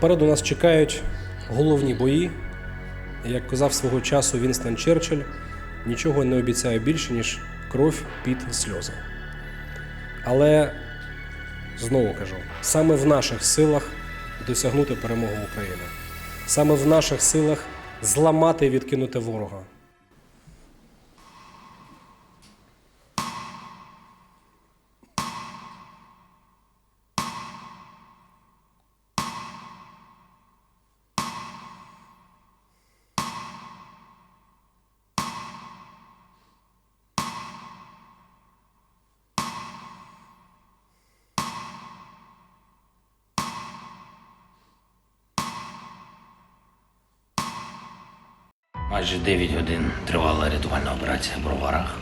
Попереду нас чекають головні бої. Як казав свого часу Вінстон Черчилль, нічого не обіцяє більше, ніж кров, під сльози. Але знову кажу, саме в наших силах досягнути перемоги України. Саме в наших силах зламати і відкинути ворога. Майже 9 годин тривала рятувальна операція в Броварах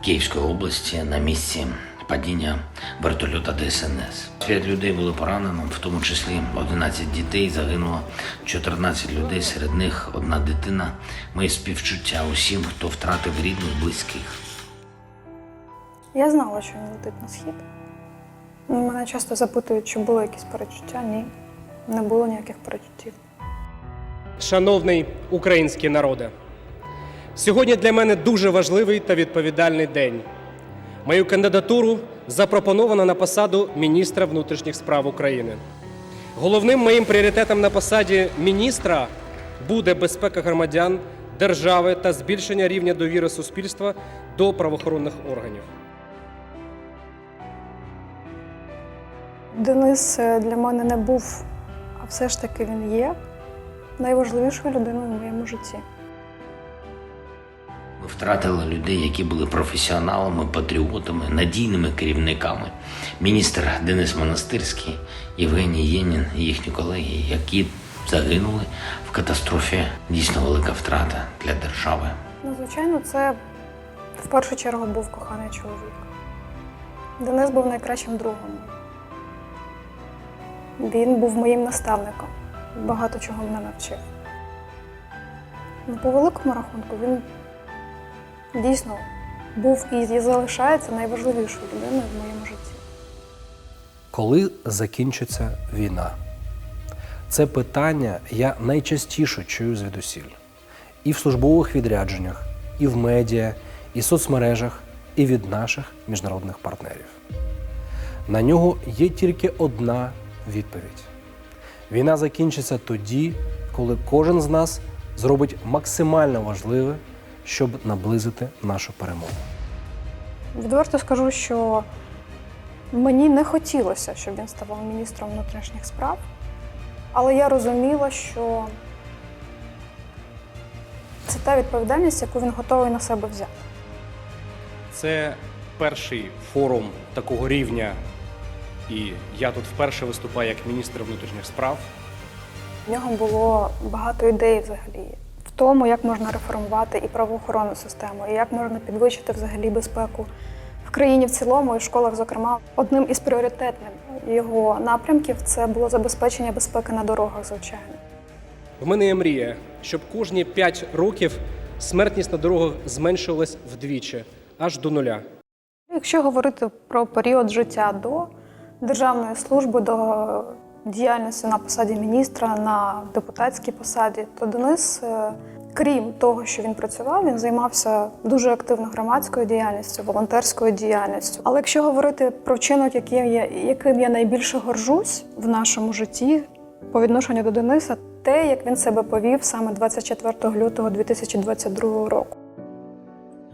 Київської області на місці падіння вертольота ДСНС. П'ять людей було поранено, в тому числі 11 дітей. Загинуло 14 людей, серед них одна дитина. Моє співчуття усім, хто втратив рідних, близьких. Я знала, що він летить на схід. Мене часто запитують, чи були якісь перечуття. Ні, не було ніяких перечуттів. Шановний український народе, сьогодні для мене дуже важливий та відповідальний день. Мою кандидатуру запропоновано на посаду міністра внутрішніх справ України. Головним моїм пріоритетом на посаді міністра буде безпека громадян, держави та збільшення рівня довіри суспільства до правоохоронних органів. Денис е, для мене не був, а все ж таки він є найважливішою людиною в моєму житті. Ми втратили людей, які були професіоналами, патріотами, надійними керівниками. Міністр Денис Монастирський, Євгеній Єнін і їхні колеги, які загинули в катастрофі. Дійсно велика втрата для держави. Ну, звичайно, це в першу чергу був коханий чоловік. Денис був найкращим другом. Він був моїм наставником, багато чого мене навчив. Ну, по великому рахунку він дійсно був і залишається найважливішою людиною в моєму житті. Коли закінчиться війна? Це питання я найчастіше чую звідусіль. І в службових відрядженнях, і в медіа, і в соцмережах, і від наших міжнародних партнерів. На нього є тільки одна відповідь: війна закінчиться тоді, коли кожен з нас зробить максимально важливе, щоб наблизити нашу перемогу. Відверто скажу, що мені не хотілося, щоб він ставав міністром внутрішніх справ, але я розуміла, що це та відповідальність, яку він готовий на себе взяти. Це перший форум такого рівня, і я тут вперше виступаю як міністр внутрішніх справ. В нього було багато ідей взагалі в тому, як можна реформувати і правоохоронну систему, і як можна підвищити взагалі безпеку в країні в цілому і в школах, зокрема. Одним із пріоритетних його напрямків це було забезпечення безпеки на дорогах, звичайно. В мене є мрія, щоб кожні 5 років смертність на дорогах зменшилась вдвічі, аж до нуля. Якщо говорити про період життя до державної служби, до діяльності на посаді міністра, на депутатській посаді, то Денис, е, крім того, що він працював, він займався дуже активно громадською діяльністю, волонтерською діяльністю. Але якщо говорити про вчинок, яким я, яким я найбільше горжусь в нашому житті по відношенню до Дениса, те, як він себе повів саме 24 лютого 2022 року.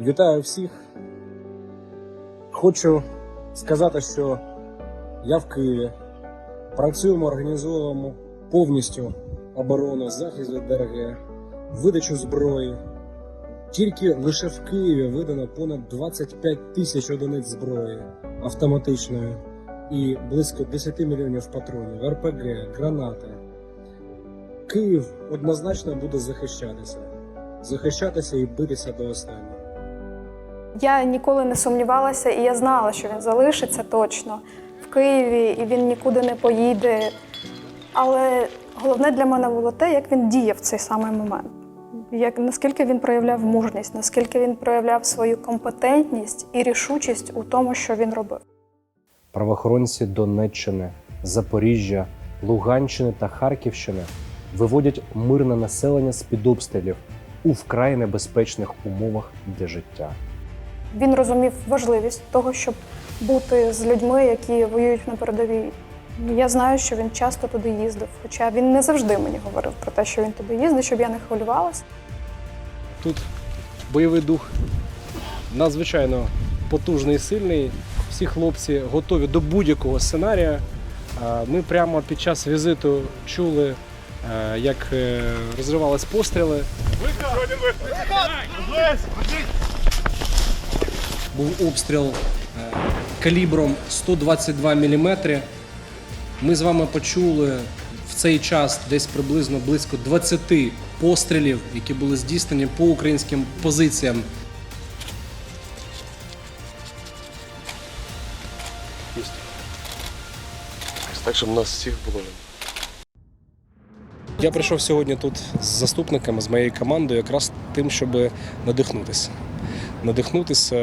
Вітаю всіх. Хочу сказати, що я в Києві. Працюємо, організовуємо повністю оборону, захист від ДРГ, видачу зброї. Тільки лише в Києві видано понад 25 тисяч одиниць зброї автоматичної і близько 10 мільйонів патронів, РПГ, гранати. Київ однозначно буде захищатися, захищатися і битися до останнього. Я ніколи не сумнівалася, і я знала, що він залишиться точно Києві, і він нікуди не поїде. Але головне для мене було те, як він діяв в цей самий момент. Як, наскільки він проявляв мужність, наскільки він проявляв свою компетентність і рішучість у тому, що він робив. Правоохоронці Донеччини, Запоріжжя Луганщини та Харківщини виводять мирне населення з під обстрілів у вкрай небезпечних умовах для життя. Він розумів важливість того, щоб бути з людьми, які воюють на передовій. Я знаю, що він часто туди їздив, хоча він не завжди мені говорив про те, що він туди їздить, щоб я не хвилювалася. Тут бойовий дух надзвичайно потужний і сильний. Всі хлопці готові до будь-якого сценарія. Ми прямо під час візиту чули, е, як е, розривались постріли. Був обстріл е, калібром 122 мм. Ми з вами почули в цей час десь приблизно близько 20 пострілів, які були здійснені по українським позиціям. Так, щоб нас всіх було. Я прийшов сьогодні тут з заступниками, з моєю командою, якраз тим, щоб надихнутися. Надихнутися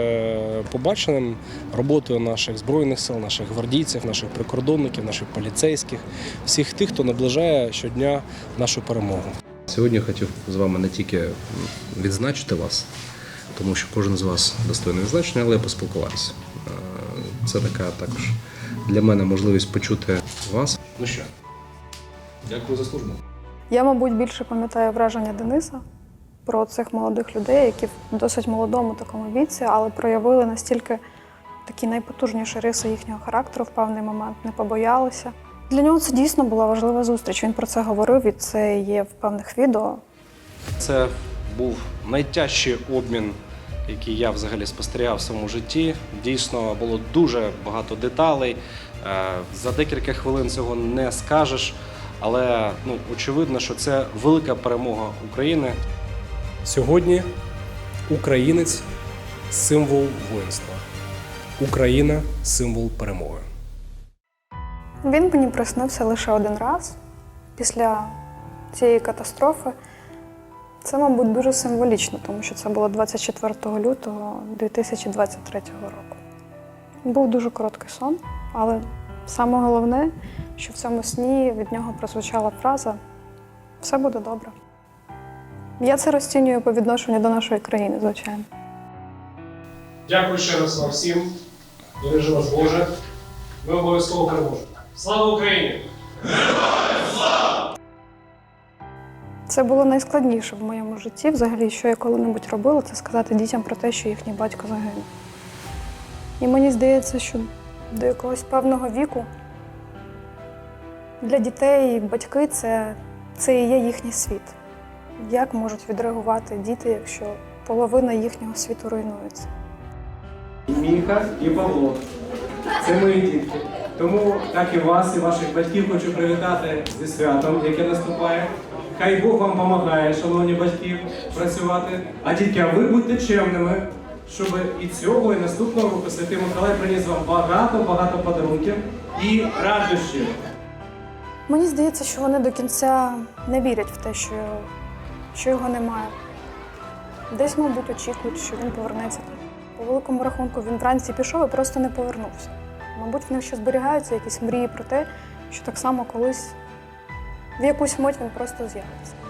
побаченим роботою наших збройних сил, наших гвардійців, наших прикордонників, наших поліцейських, всіх тих, хто наближає щодня нашу перемогу. Сьогодні я хотів з вами не тільки відзначити вас, тому що кожен з вас достойний відзначення, але й поспілкуватися. Е, Це така також для мене можливість почути вас. Ну що, дякую за службу. Я, мабуть, більше пам'ятаю враження Дениса про цих молодих людей, які в досить молодому такому віці, але проявили настільки такі найпотужніші риси їхнього характеру в певний момент, не побоялися. Для нього це дійсно була важлива зустріч. Він про це говорив, і це є в певних відео. Це був найтяжчий обмін, який я взагалі спостерігав в своєму житті. Дійсно було дуже багато деталей. Е, За декілька хвилин цього не скажеш, але ну, очевидно, що це велика перемога України. Сьогодні українець символ воїнства. Україна символ перемоги. Він мені приснився лише один раз після цієї катастрофи. Це, мабуть, дуже символічно, тому що це було 24 лютого 2023 року. Був дуже короткий сон, але саме головне, що в цьому сні від нього прозвучала фраза Все буде добре. Я це розцінюю по відношенню до нашої країни, звичайно. Дякую ще раз вам всім. Бережи вас Боже. Ми обов'язково переможемо. Слава Україні! Це було найскладніше в моєму житті. Взагалі, що я коли-небудь робила, це сказати дітям про те, що їхній батько загинув. І мені здається, що до якогось певного віку для дітей батьки це, це і є їхній світ. Як можуть відреагувати діти, якщо половина їхнього світу руйнується? Міха і Павло. Це мої дітки. Тому, як і вас, і ваших батьків, хочу привітати зі святом, яке наступає. Хай Бог вам допомагає, шановні батьки, працювати. А тільки а ви будьте чемними, щоб і цього, і наступного року Святий Миколай приніс вам багато-багато подарунків і радощів. Мені здається, що вони до кінця не вірять в те, що, що його немає. Десь, мабуть, очікують, що він повернеться. По великому рахунку він вранці пішов і просто не повернувся. Мабуть, в них ще зберігаються якісь мрії про те, що так само колись в якусь мить він просто з'явиться.